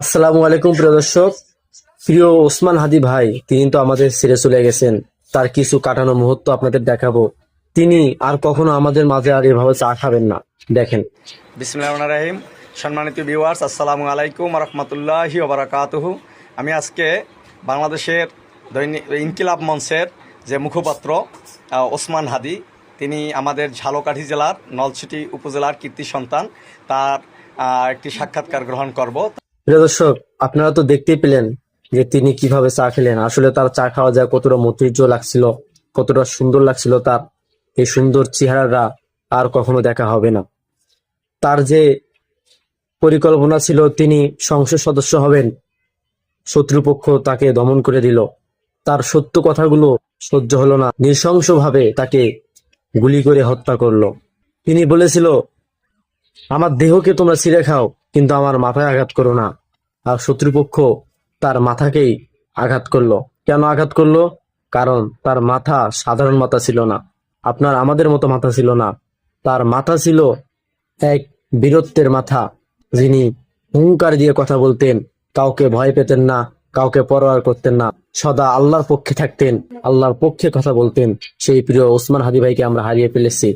আসসালামু আলাইকুম, প্রিয় দর্শক। প্রিয় ওসমান হাদি ভাই, তিনি তো আমাদের ছেড়ে চলে গেছেন। তার কিছু কাটানো মুহূর্ত আপনাদের দেখাবো। তিনি আর কখনো আমাদের মাঝে আর এভাবে চা খাবেন না। দেখেন। বিসমুল্লাহ রাহিম। সম্মানিত ভিউয়ার্স আসসালামু আলাইকুম রহমতুল্লাহি ওবরাকাতুহু আমি আজকে বাংলাদেশের দৈনিক ইনকিলাব মঞ্চের যে মুখপাত্র ওসমান হাদি, তিনি আমাদের ঝালকাঠি জেলার নলছিটি উপজেলার কীর্তি সন্তান। তার একটি সাক্ষাৎকার গ্রহণ করব। প্রিয় দর্শক, আপনারা তো দেখতেই পেলেন যে তিনি কীভাবে চা খেলেন। আসলে তার চা খাওয়া যায় কতটা মতির্য লাগছিল, কতটা সুন্দর লাগছিল তার। এই সুন্দর চেহারাটা আর কখনো দেখা হবে না। তার যে পরিকল্পনা ছিল, তিনি সংসদ সদস্য হবেন, শত্রুপক্ষ তাকে দমন করে দিল। তার সত্য কথাগুলো সহ্য হলো না, নৃশংসভাবে তাকে গুলি করে হত্যা করল। তিনি বলেছিল, আমার দেহকে তোমরা ছিঁড়ে খাও, কিন্তু আমার মাথায় আঘাত করো না। আর শত্রুপক্ষ তার মাথাকেই আঘাত করল। কেন আঘাত করল? কারণ তার মাথা সাধারণ মাথা ছিল না। আপনার আমাদের মতো মাথা ছিল না। তার মাথা ছিল এক বীরত্বের মাথা। যিনি হুঙ্কার দিয়ে কথা বলতেন, কাউকে ভয় পেতেন না, কাউকে পরোয়ার করতেন না। সদা আল্লাহর পক্ষে থাকতেন, আল্লাহর পক্ষে কথা বলতেন। সেই প্রিয় ওসমান হাদি ভাইকে আমরা হারিয়ে ফেলেছি।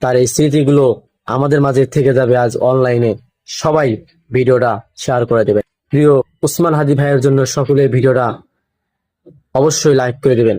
তার এই স্মৃতিগুলো আমাদের মাঝে থেকে যাবে আজ অনলাইনে সবাই ভিডিওটা শেয়ার করে দেবেন প্রিয় উসমান হাদি ভাইয়ের জন্য সকলে ভিডিওটা অবশ্যই লাইক করে দেবেন।